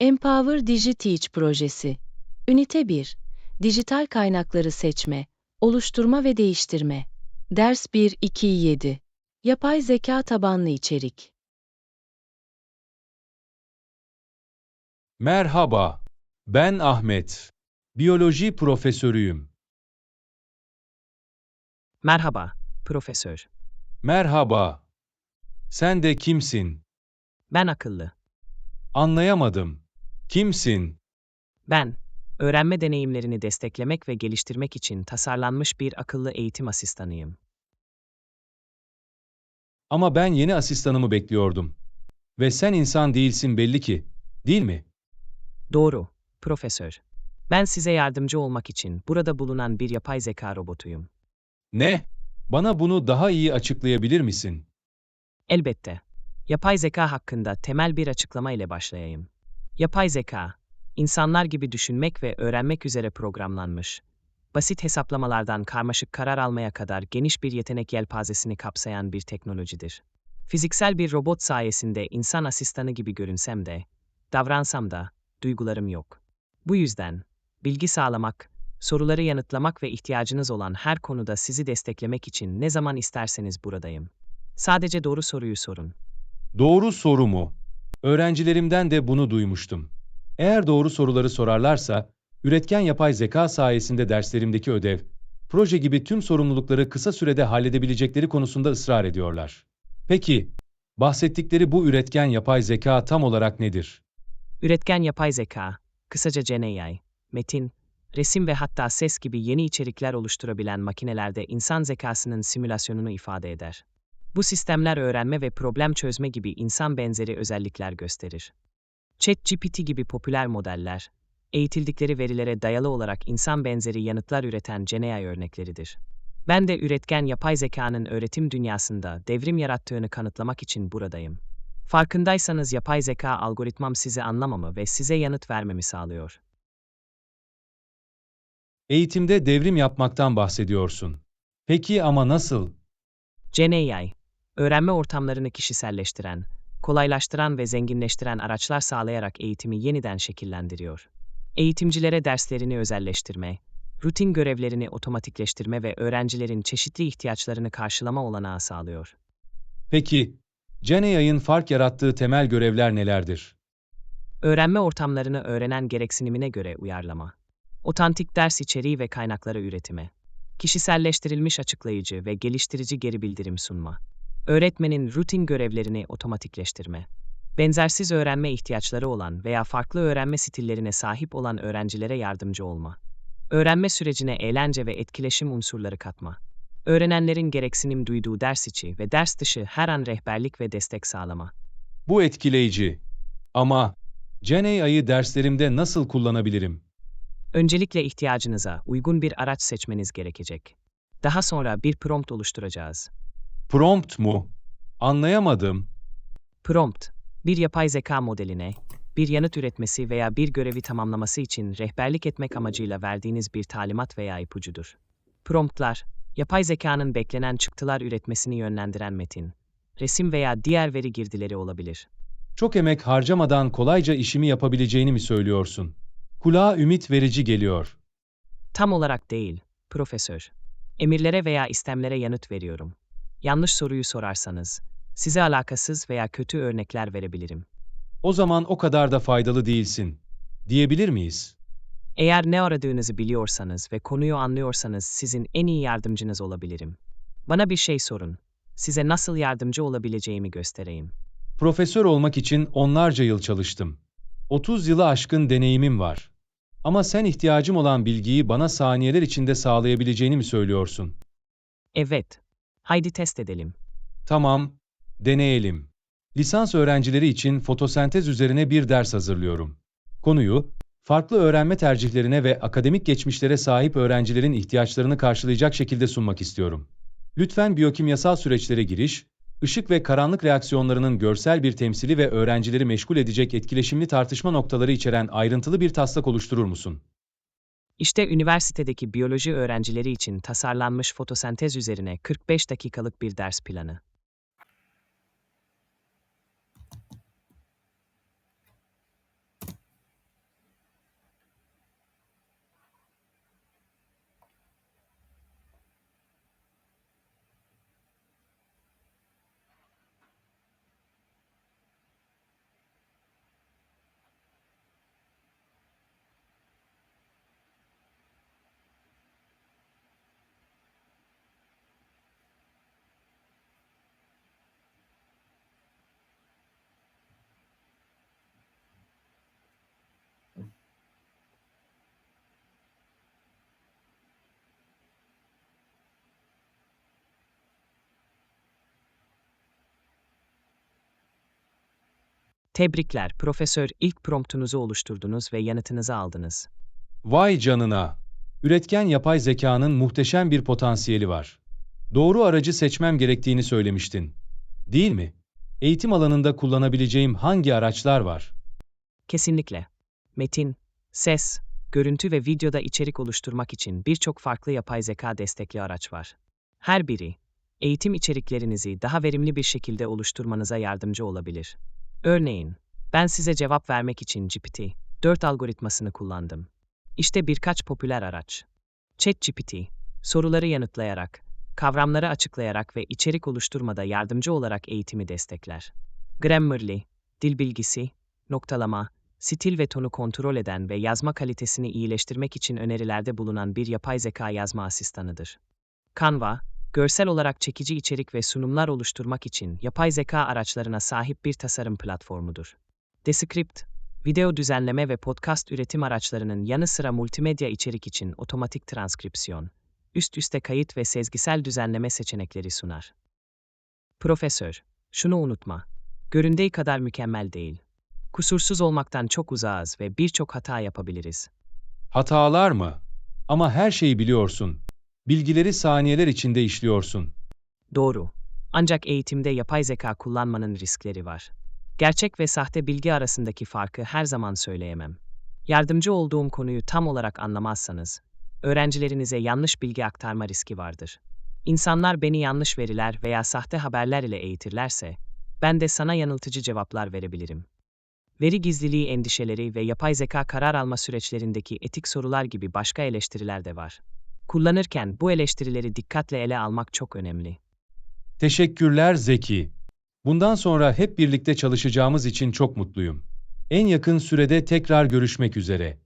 Empower DigiTeach projesi. Ünite 1. Dijital kaynakları seçme, oluşturma ve değiştirme. Ders 1-2-7. Yapay zeka tabanlı içerik. Merhaba, ben Ahmet. Biyoloji profesörüyüm. Merhaba, profesör. Merhaba. Sen de kimsin? Ben akıllı. Anlayamadım. Kimsin? Ben, öğrenme deneyimlerini desteklemek ve geliştirmek için tasarlanmış bir akıllı eğitim asistanıyım. Ama ben yeni asistanımı bekliyordum. Ve sen insan değilsin belli ki, değil mi? Doğru, profesör. Ben size yardımcı olmak için burada bulunan bir yapay zeka robotuyum. Ne? Bana bunu daha iyi açıklayabilir misin? Elbette. Yapay zeka hakkında temel bir açıklama ile başlayayım. Yapay zeka, insanlar gibi düşünmek ve öğrenmek üzere programlanmış, basit hesaplamalardan karmaşık karar almaya kadar geniş bir yetenek yelpazesini kapsayan bir teknolojidir. Fiziksel bir robot sayesinde insan asistanı gibi görünsem de, davransam da, duygularım yok. Bu yüzden, bilgi sağlamak, soruları yanıtlamak ve ihtiyacınız olan her konuda sizi desteklemek için ne zaman isterseniz buradayım. Sadece doğru soruyu sorun. Doğru soru mu? Öğrencilerimden de bunu duymuştum. Eğer doğru soruları sorarlarsa, üretken yapay zeka sayesinde derslerimdeki ödev, proje gibi tüm sorumlulukları kısa sürede halledebilecekleri konusunda ısrar ediyorlar. Peki, bahsettikleri bu üretken yapay zeka tam olarak nedir? Üretken yapay zeka, kısaca GenAI, metin, resim ve hatta ses gibi yeni içerikler oluşturabilen makinelerde insan zekasının simülasyonunu ifade eder. Bu sistemler öğrenme ve problem çözme gibi insan benzeri özellikler gösterir. ChatGPT gibi popüler modeller, eğitildikleri verilere dayalı olarak insan benzeri yanıtlar üreten GenAI örnekleridir. Ben de üretken yapay zekanın öğretim dünyasında devrim yarattığını kanıtlamak için buradayım. Farkındaysanız yapay zeka algoritmam sizi anlamamı ve size yanıt vermemi sağlıyor. Eğitimde devrim yapmaktan bahsediyorsun. Peki ama nasıl? GenAI, öğrenme ortamlarını kişiselleştiren, kolaylaştıran ve zenginleştiren araçlar sağlayarak eğitimi yeniden şekillendiriyor. Eğitimcilere derslerini özelleştirme, rutin görevlerini otomatikleştirme ve öğrencilerin çeşitli ihtiyaçlarını karşılama olanağı sağlıyor. Peki, GenAI'ın fark yarattığı temel görevler nelerdir? Öğrenme ortamlarını öğrenen gereksinimine göre uyarlama. Otantik ders içeriği ve kaynakları üretimi. Kişiselleştirilmiş açıklayıcı ve geliştirici geri bildirim sunma. Öğretmenin rutin görevlerini otomatikleştirme. Benzersiz öğrenme ihtiyaçları olan veya farklı öğrenme stillerine sahip olan öğrencilere yardımcı olma. Öğrenme sürecine eğlence ve etkileşim unsurları katma. Öğrenenlerin gereksinim duyduğu ders içi ve ders dışı her an rehberlik ve destek sağlama. Bu etkileyici. Ama GenAI'yı derslerimde nasıl kullanabilirim? Öncelikle ihtiyacınıza uygun bir araç seçmeniz gerekecek. Daha sonra bir prompt oluşturacağız. Prompt mu? Anlayamadım. Prompt, bir yapay zeka modeline, bir yanıt üretmesi veya bir görevi tamamlaması için rehberlik etmek amacıyla verdiğiniz bir talimat veya ipucudur. Promptlar, yapay zekanın beklenen çıktılar üretmesini yönlendiren metin, resim veya diğer veri girdileri olabilir. Çok emek harcamadan kolayca işimi yapabileceğini mi söylüyorsun? Kulağa ümit verici geliyor. Tam olarak değil, profesör. Emirlere veya istemlere yanıt veriyorum. Yanlış soruyu sorarsanız, size alakasız veya kötü örnekler verebilirim. O zaman o kadar da faydalı değilsin. Diyebilir miyiz? Eğer ne aradığınızı biliyorsanız ve konuyu anlıyorsanız sizin en iyi yardımcınız olabilirim. Bana bir şey sorun. Size nasıl yardımcı olabileceğimi göstereyim. Profesör olmak için onlarca yıl çalıştım. 30 yılı aşkın deneyimim var. Ama sen ihtiyacım olan bilgiyi bana saniyeler içinde sağlayabileceğini mi söylüyorsun? Evet. Haydi test edelim. Tamam, deneyelim. Lisans öğrencileri için fotosentez üzerine bir ders hazırlıyorum. Konuyu, farklı öğrenme tercihlerine ve akademik geçmişlere sahip öğrencilerin ihtiyaçlarını karşılayacak şekilde sunmak istiyorum. Lütfen biyokimyasal süreçlere giriş, ışık ve karanlık reaksiyonlarının görsel bir temsili ve öğrencileri meşgul edecek etkileşimli tartışma noktaları içeren ayrıntılı bir taslak oluşturur musun? İşte üniversitedeki biyoloji öğrencileri için tasarlanmış fotosentez üzerine 45 dakikalık bir ders planı. Tebrikler, profesör ilk promptunuzu oluşturdunuz ve yanıtınızı aldınız. Vay canına! Üretken yapay zekanın muhteşem bir potansiyeli var. Doğru aracı seçmem gerektiğini söylemiştin. Değil mi? Eğitim alanında kullanabileceğim hangi araçlar var? Kesinlikle. Metin, ses, görüntü ve videoda içerik oluşturmak için birçok farklı yapay zeka destekli araç var. Her biri, eğitim içeriklerinizi daha verimli bir şekilde oluşturmanıza yardımcı olabilir. Örneğin, ben size cevap vermek için GPT-4 algoritmasını kullandım. İşte birkaç popüler araç. ChatGPT, soruları yanıtlayarak, kavramları açıklayarak ve içerik oluşturmada yardımcı olarak eğitimi destekler. Grammarly, dil bilgisi, noktalama, stil ve tonu kontrol eden ve yazma kalitesini iyileştirmek için önerilerde bulunan bir yapay zeka yazma asistanıdır. Canva, görsel olarak çekici içerik ve sunumlar oluşturmak için yapay zeka araçlarına sahip bir tasarım platformudur. Descript, video düzenleme ve podcast üretim araçlarının yanı sıra multimedya içerik için otomatik transkripsiyon, üst üste kayıt ve sezgisel düzenleme seçenekleri sunar. Profesör, şunu unutma, göründüğü kadar mükemmel değil. Kusursuz olmaktan çok uzağız ve birçok hata yapabiliriz. Hatalar mı? Ama her şeyi biliyorsun. Bilgileri saniyeler içinde işliyorsun. Doğru. Ancak eğitimde yapay zeka kullanmanın riskleri var. Gerçek ve sahte bilgi arasındaki farkı her zaman söyleyemem. Yardımcı olduğum konuyu tam olarak anlamazsanız, öğrencilerinize yanlış bilgi aktarma riski vardır. İnsanlar beni yanlış veriler veya sahte haberler ile eğitirlerse, ben de sana yanıltıcı cevaplar verebilirim. Veri gizliliği endişeleri ve yapay zeka karar alma süreçlerindeki etik sorular gibi başka eleştiriler de var. Kullanırken bu eleştirileri dikkatle ele almak çok önemli. Teşekkürler Zeki. Bundan sonra hep birlikte çalışacağımız için çok mutluyum. En yakın sürede tekrar görüşmek üzere.